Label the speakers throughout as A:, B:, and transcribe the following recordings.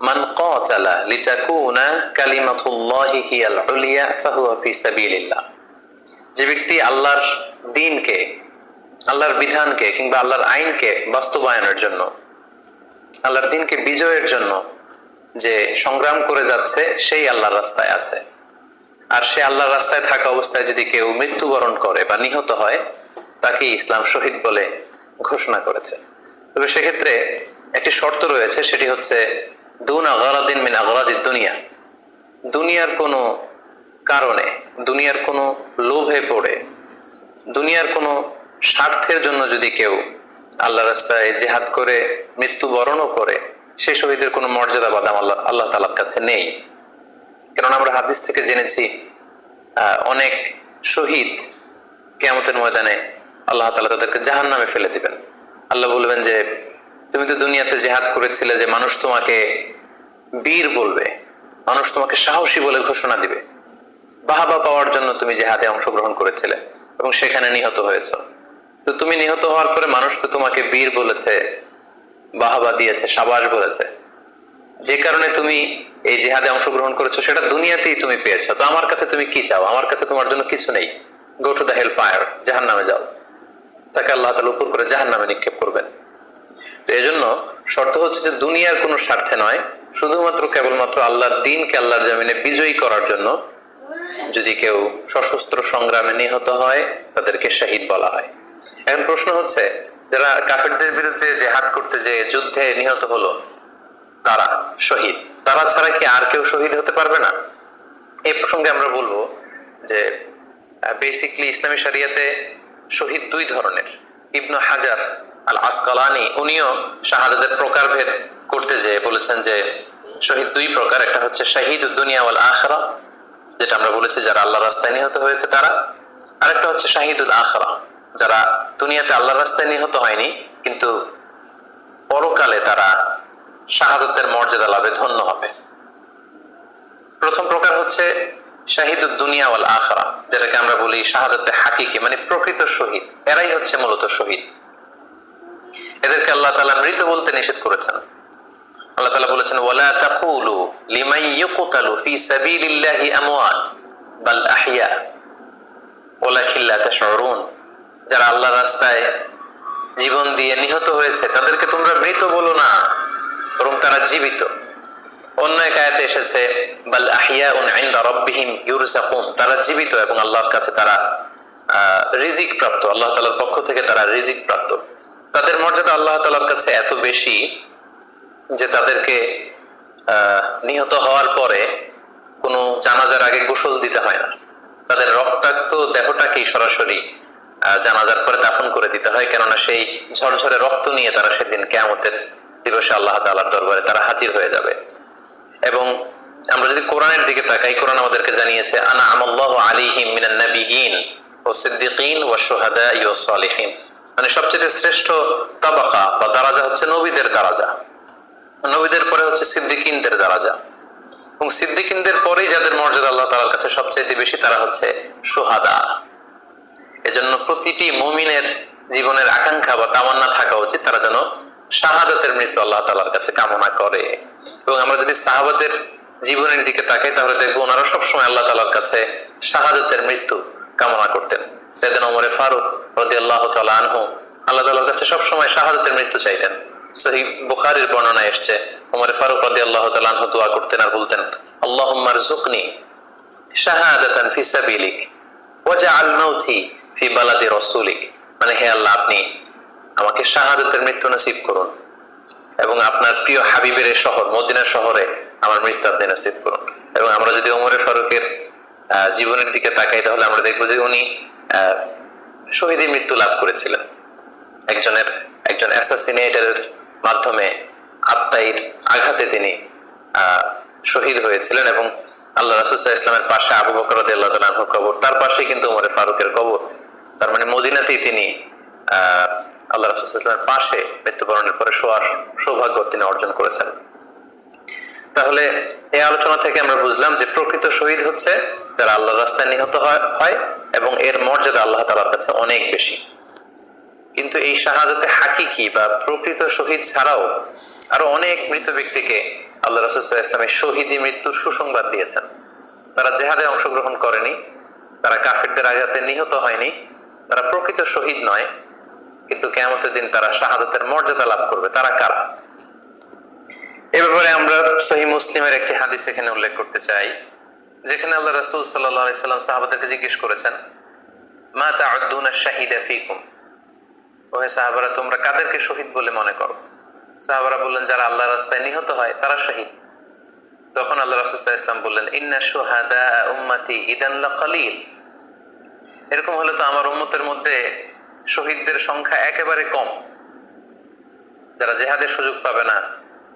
A: মান কাতালা লিতাকুনা কালিমাতুল্লাহি হিয়াল উলিয়া ফাহুয়া ফি সাবিলিল্লাহ যে ব্যক্তি আল্লাহর দিনকে, আল্লাহর বিধানকে কিংবা আল্লাহর আইনকে বাস্তবায়নের জন্য, আল্লাহর দিনকে বিজয়ের জন্য যে সংগ্রাম করে যাচ্ছে, সেই আল্লাহর রাস্তায় আছে। আর সে আল্লাহর রাস্তায় থাকা অবস্থায় যদি কেউ মৃত্যুবরণ করে বা নিহত হয়, তাকে ইসলাম শহীদ বলে ঘোষণা করেছে। তবে সেক্ষেত্রে একটি শর্ত রয়েছে, সেটি হচ্ছে মিন দুনিয়া। দুনিয়ার কোনো কারণে, দুনিয়ার কোনো লোভে পড়ে, দুনিয়ার কোনো স্বার্থের জন্য যদি কেউ আল্লাহ রাস্তায় জেহাদ করে, মৃত্যুবরণও করে, সে শহীদের কোনো মর্যাদা বাদাম আল্লাহ আল্লাহ তালার কাছে নেই। কারণ আমরা হাদিস থেকে জেনেছি অনেক শহীদ কেয়ামতের ময়দানে আল্লাহ তালা তাদেরকে জাহান নামে ফেলে দিবেন। আল্লাহ বলবেন যে তুমি তো দুনিয়াতে জেহাদ করেছিলে যে মানুষ তোমাকে বীর বলবে, মানুষ তোমাকে সাহসী বলে ঘোষণা দিবে। বাহাবা পাওয়ার জন্য তুমি জেহাদে অংশগ্রহণ করেছিলে এবং সেখানে নিহত হয়েছ। তো তুমি নিহত হওয়ার পরে মানুষ তো তোমাকে বীর বলেছে, বাহাবা দিয়েছে, সাবাস বলেছে। যে কারণে তুমি এই জেহাদে অংশগ্রহণ করেছ, সেটা দুনিয়াতেই তুমি পেয়েছ। তো আমার কাছে তুমি কি চাও? আমার কাছে তোমার জন্য কিছু নেই। Go to the hell fire জাহান নামে যাও। তাকে আল্লাহ তালা উপর করে জাহান নামে নিক্ষেপ করবেন তো এই জন্য শর্ত হচ্ছে যে দুনিয়ার কোনো স্বার্থে নয়, শুধুমাত্র কেবলমাত্র আল্লাহর দিনকে আল্লাহর জামিনে বিজয়ী করার জন্য। যদি কেউ সশস্ত্র সংগ্রামে নিহত হয়, তাদেরকে শহীদ বলা হয়। এখন প্রশ্ন হচ্ছে, যারা কাফেরদের বিরুদ্ধে জেহাদ করতে যে যুদ্ধে নিহত হলো, তারা শহীদ? তারা ছাড়া কি আর কেউ শহীদ হতে পারবে না? এই প্রসঙ্গে আমরা বলব যে বেসিকলি ইসলামী শরিয়াতে শহীদ দুই ধরনের। ইবনু হাজার আল আসকালানি উনিও শাহাদাতের প্রকারভেদ করতে যেয়ে বলেছেন যে, শহীদ দুই প্রকার, একটা হচ্ছে শাহিদ দুনিয়া আখরা, যেটা আমরা বলেছি যারা আল্লাহ রাস্তায় নিহত হয়েছে তারা, আরেকটা হচ্ছে শাহিদুল আখরা, যারা দুনিয়াতে আল্লাহ রাস্তায় নিহত হয়নি, কিন্তু পরকালে তারা শাহাদতের মর্যাদা লাভে ধন্য হবে। প্রথম প্রকার হচ্ছে শাহিদুদ দুনিয়া আখরা, যেটাকে আমরা বলি শাহাদতে হাকিকে মানে প্রকৃত শহীদ, এরাই হচ্ছে মূলত শহীদ। এদেরকে আল্লাহ তাআলা মৃত বলতে নিষেধ করেছেন। আল্লাহ তাআলা বলেছেন, ওয়ালা তাকুলু ইউকতালু ফি সাবিলিল্লাহি আমওয়াত বাল তাশউরুন। যারা আল্লাহর রাস্তায় জীবন দিয়ে নিহত হয়েছে, তাদেরকে তোমরা মৃত বলো না, বরং তারা জীবিত। অন্য এক আয়াতে এসেছে, বাল আহিয়াউন ইনদা রাব্বিহিম ইউরজাকুন তারা জীবিত এবং আল্লাহর কাছে তারা রিজিক প্রাপ্ত। আল্লাহ তাআলার পক্ষ থেকে তারা রিজিক প্রাপ্ত। তাদের মর্যাদা আল্লাহ তাআলার কাছে এত বেশি যে তাদেরকে নিহত হওয়ার পরে কোনো জানাজার আগে গোসল দিতে হয় না। তাদের রক্তাক্ত দেহটাকেই সরাসরি জানাজার পরে দাফন করে দিতে হয়। কেননা সেই ঝরঝরে রক্ত নিয়ে তারা সেদিন কেয়ামতের দিবসে আল্লাহ তাআলার দরবারে তারা হাজির হয়ে যাবে। এবং আমরা যদি কোরআনের দিকে তাকাই, কোরআন আমাদেরকে জানিয়েছে, আনা আমাল্লাহু আলাইহিম মিনান নাবিয়িন ও সিদ্দিকিন ওয়া শুহাদা ওয়া সালিহিন। মানে সবচেয়ে শ্রেষ্ঠ তাবাকা বা দারাজা হচ্ছে নবীদের দারাজা। নবীদের পরে হচ্ছে সিদ্দিকিনদের দারাজা। এবং সিদ্দিকিনদের পরেই যাদের মর্যাদা আল্লাহ তাআলার কাছে সবচেয়ে বেশি, তারা হচ্ছে সুহাদা। এজন্য প্রতিটি মুমিনের জীবনের আকাঙ্ক্ষা বা তামান্না থাকা উচিত, তারা যেন শাহাদাতের মৃত্যু আল্লাহ তালার কাছে কামনা করে। এবং আমরা যদি সাহাবাদের জীবনের দিকে তাকাই, তাহলে দেখব ওনারা সবসময় আল্লাহ তাআলার কাছে শাহাদাতের মৃত্যু কামনা করতেন। সেদিন ওমরে ফারুক রদি আল্লাহ আনহু আল্লাহ তাআলার কাছে সবসময় শাহাদাতের মৃত্যু চাইতেন। সহি বুখারির বর্ণনা এসছে, ওমরে ফারুক রদি আল্লাহ আনহু দোয়া করতেন আর বলতেন আল্লাহ জুকনি শাহাদাতান ফি সাবিলিক ওয়াজআল মাউতি ফি বালাদি রাসূলিক। মানে হে আল্লাহ, আপনি আমাকে মৃত্যু নসিব করুন এবং আপনার প্রিয় হাবিবের শহর মদিনা শহরে আমার মৃত্যু আপনি নসিব করুন। এবং আমরা যদি ওমরে ফারুকের জীবনের দিকে তাকাই, তাহলে আমরা দেখব যে উনি শহীদী মৃত্যু লাভ করেছিলেন। একজনের, একজন অ্যাসাসিনেটারের মাধ্যমে আত্মাইর আঘাতে তিনি শহীদ হয়েছিলেন এবং আল্লাহ রাসুসাহ ইসলামের পাশে আবু বকর আল্লাহ কবর, তার পাশেই কিন্তু উমরে ফারুকের কবর। তার মানে মদিনাতেই তিনি আল্লাহ রাসুসাহ ইসলামের পাশে মৃত্যুবরণের পরে শোয়ার সৌভাগ্য তিনি অর্জন করেছেন। তাহলে এই আলোচনা থেকে আমরা বুঝলাম যে প্রকৃত শহীদ হচ্ছে যারা আল্লাহ রাস্তায় নিহত হয় এবং এর মর্যাদা আল্লাহ তালার কাছে অনেক বেশি। কিন্তু এই শাহাদাতে হাকিকি বা প্রকৃত শহীদ ছাড়াও আরও অনেক মৃত ব্যক্তিকে আল্লাহ রসুল্লাহ ইসলামের শহীদি মৃত্যুর সুসংবাদ দিয়েছেন। তারা জেহাদে অংশগ্রহণ করেনি, তারা কাফেরদের আঘাতে নিহত হয়নি, তারা প্রকৃত শহীদ নয়, কিন্তু কেমতের দিন তারা শাহাদাতের মর্যাদা লাভ করবে। তারা কারা? এ ব্যাপারে আমরা সহি মুসলিমের একটি হাদিস এখানে উল্লেখ করতে চাই। যেখানে আল্লাহ রাসূল আলাইহি সাল্লাম সাহাবাদেরকে জিজ্ঞেস করেছেন, মা ফীকুম? ওহে সাহাবারা, তোমরা কাদেরকে শহীদ বলে মনে করো? সাহাবারা বললেন, যারা আল্লাহ রাস্তায় নিহত হয়, তারা শহীদ। তখন আল্লাহ আলাইহি বললেন, ইন্না উম্মতি ইদান লাকালিল। এরকম হলে তো আমার উম্মতের মধ্যে শহীদদের সংখ্যা একেবারে কম। যারা জেহাদের সুযোগ পাবে না,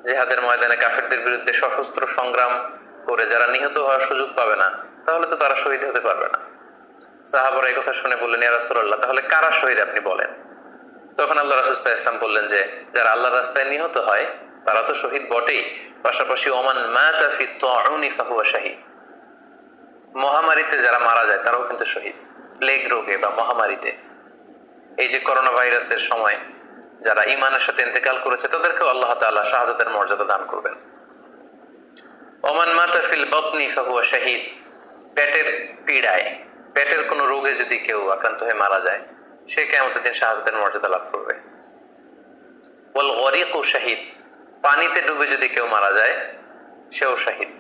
A: জেহাদের ময়দানে কাফেরদের বিরুদ্ধে সশস্ত্র সংগ্রাম করে যারা নিহত হওয়ার সুযোগ পাবে না, তাহলে তো তারা শহীদ হতে পারবে না। সাহাবরা এই কথা শুনে বললেন, ইয়া রাসূলুল্লাহ, তাহলে কারা শহীদ আপনি বলেন? তখন আল্লাহ রাসূল সাল্লাল্লাহু আলাইহি ইসলাম বললেন যে, যারা আল্লাহর রাস্তায় নিহত হয়, তারা তো শহীদ বটেই। পাশাপাশি, ওমান মহামারীতে যারা মারা যায়, তারাও কিন্তু শহীদ। প্লেগ রোগে বা মহামারীতে। এই যে করোনা ভাইরাসের সময় যারা ইমানের সাথে ইন্তেকাল করেছে, তাদেরকেও আল্লাহ তাআলা শাহাদাতের মর্যাদা দান করবেন। ওমান মাতা ফিল বতনি ফাহুয়া শাহীদ। পেটের পীড়ায়, পেটের কোনো রোগে যদি কেউ আক্রান্ত হয়ে মারা যায়, সে কেমন দিন শাহাদাতের মর্যাদা লাভ করবে। বল গরিক ও শাহিদ, পানিতে ডুবে যদি কেউ মারা যায়, সেও শাহিদ।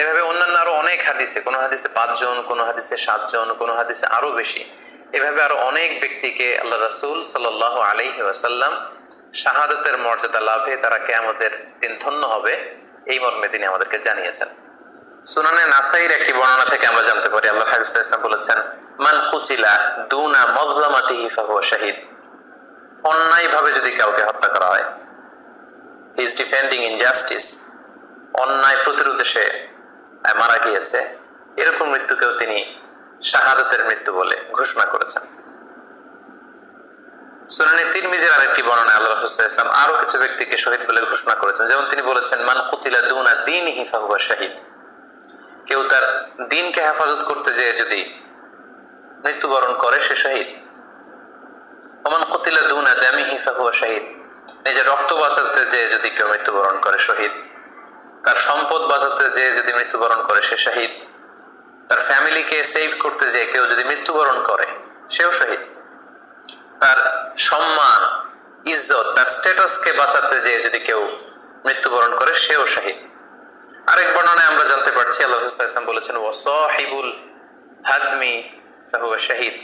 A: এভাবে অন্যান্য আরও অনেক হাদিসে, কোনো হাদিসে পাঁচজন, কোনো হাদিসে সাতজন, কোনো হাদিসে আরও বেশি, এভাবে আরও অনেক ব্যক্তিকে আল্লাহ রাসূল সাল্লাহ আলাইহি ওয়াসাল্লাম শাহাদাতের মর্যাদা লাভে তারা কেয়ামতের দিন ধন্য হবে। এই মর্মে তিনি আমাদেরকে জানিয়েছেন। সুনানে নাসাইর একটি বর্ণনা থেকে আমরা জানতে পারি, আল্লাহ আলাইহি ওয়াসাল্লাম বলেছেন, মান কুচিলা দুনা মজলামাতিহি ফাহুয়া শাহিদ। অন্যায়ভাবে যদি কাউকে হত্যা করা হয় হি ইজ ডিফেন্ডিং ইনজাস্টিস অন্যায় প্রতিরোধে সে মারা গিয়েছে। এরকম মৃত্যুকেও তিনি শাহাদাতের মৃত্যু বলে ঘোষণা করেছেন। সুনানি তিরমিজের আরেকটি বর্ণনা আল্লাহ রাসূল ওয়াসাল্লাম আরও কিছু ব্যক্তিকে শহীদ বলে ঘোষণা করেছেন। যেমন তিনি বলেছেন, মান কুতিলা দুনা দীনিহি ফাহুয়া শাহিদ। কেউ তার দিনকে হেফাজত করতে যেয়ে যদি মৃত্যুবরণ করে, সে শহীদ। ওমান কুতিলা দুনা দামিহি ফাহুয়া শাহিদ। নিজের রক্ত বাঁচাতে যে যদি কেউ মৃত্যুবরণ করে, শহীদ। তার সম্পদ বাঁচাতে যে যদি মৃত্যুবরণ করে, সে শহীদ। তার ফ্যামিলিকে সেভ করতে যে কেউ যদি মৃত্যুবরণ করে, সেও শহীদ। তার সম্মান, ইজ্জত, তার স্ট্যাটাসকে বাঁচাতে যে যদি কেউ মৃত্যুবরণ করে, সেও শহীদ। আরেক বর্ণনায় আমরা জানতে পারছি, আল্লাহ ইসলাম বলেছেন, ওয়াসাহিবুল হাদমি, ফাহুয়া শাহিদ।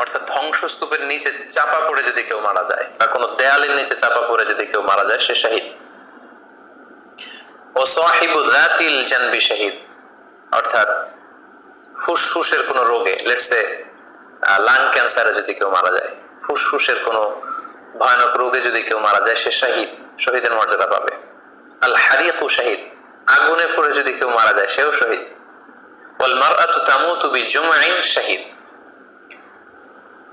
A: অর্থাৎ ধ্বংসস্তূপের নিচে চাপা পড়ে যদি কেউ মারা যায়, বা কোনো দেয়ালের নিচে চাপা পড়ে যদি কেউ মারা যায়, সে শাহিদ। ও সাহিবু জাতিল জানবি শাহিদ। অর্থাৎ ফুসফুসের কোনো রোগে লেটসে লাং ক্যান্সারে যদি কেউ মারা যায়। ফুসফুসের কোনো ভয়ানক রোগে যদি কেউ মারা যায়, সে শাহিদ, শহীদের মর্যাদা পাবে। আল হারিয়াকু শাহিদ, আগুনে পড়ে যদি কেউ মারা যায়, সেও শহীদ। শাহিদ।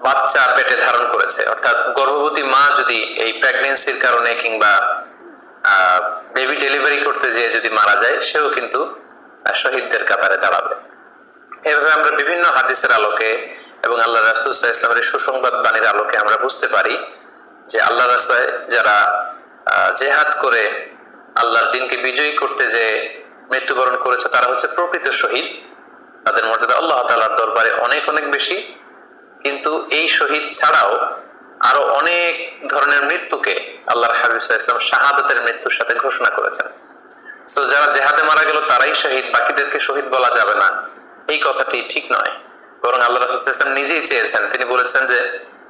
A: বাচ্চা পেটে ধারণ করেছে, অর্থাৎ গর্ভবতী মা যদি এই প্রেগনেন্সির কারণে কিংবা বেবি ডেলিভারি করতে যেয়ে যদি মারা যায়, সেও কিন্তু শহীদদের কাতারে দাঁড়াবে। এভাবে আমরা বিভিন্ন হাদিসের আলোকে এবং আল্লাহ রাসুল সাল্লাল্লাহু আলাইহি ইসলামের সুসংবাদ বাণীর আলোকে আমরা বুঝতে পারি যে আল্লাহ রাস্তায় যারা জেহাদ করে আল্লাহর দিনকে বিজয়ী করতে যে মৃত্যুবরণ করেছে, তারা হচ্ছে প্রকৃত শহীদ। তাদের মর্যাদা আল্লাহ তাআলার দরবারে অনেক অনেক বেশি। কিন্তু এই শহীদ ছাড়াও আরও অনেক ধরনের মৃত্যুকে আল্লাহর হাবিব সাল্লাল্লাহু ইসলাম শাহাদাতের মৃত্যুর সাথে ঘোষণা করেছেন। সো যারা জেহাদে মারা গেল, তারাই শহীদ, বাকিদেরকে শহীদ বলা যাবে না। এই কথাটি ঠিক নয়। বরং আল্লাহ রাসুলাম নিজেই চেয়েছেন। তিনি বলেছেন যে,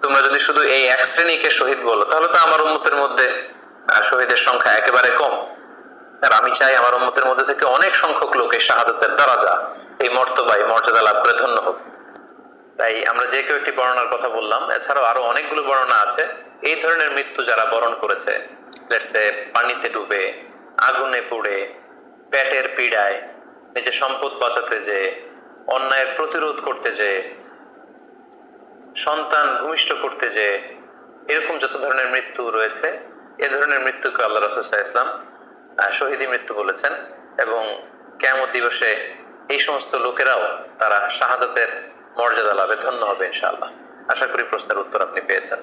A: তোমরা যদি শুধু এই এক শ্রেণীকে শহীদ বলো, তাহলে তো আমার উন্মতের মধ্যে শহীদের সংখ্যা একেবারে কম। আর আমি চাই আমার উন্মতের মধ্যে থেকে অনেক সংখ্যক লোক এই শাহাদতের দরাজা, এই মর্তবা, এই মর্যাদা লাভ করে ধন্য হোক। তাই আমরা যে কেউ একটি বর্ণনার কথা বললাম, এছাড়াও আরও অনেকগুলো বর্ণনা আছে। এই ধরনের মৃত্যু যারা বরণ করেছে লেটসে পানিতে ডুবে, আগুনে পুড়ে, পেটের পীড়ায়, নিজের সম্পদ বাঁচাতে যে অন্যায়ের প্রতিরোধ করতে যে, সন্তান ভূমিষ্ঠ করতে যে, এরকম যত ধরনের মৃত্যু রয়েছে, এ ধরনের মৃত্যুকে আল্লাহ রসুল্লাহ ইসলাম শহীদী মৃত্যু বলেছেন এবং কেমন দিবসে এই সমস্ত লোকেরাও তারা শাহাদাতের মর্যাদা লাভে ধন্য হবে ইনশাআল্লাহ। আশা করি প্রশ্নের উত্তর আপনি পেয়েছেন।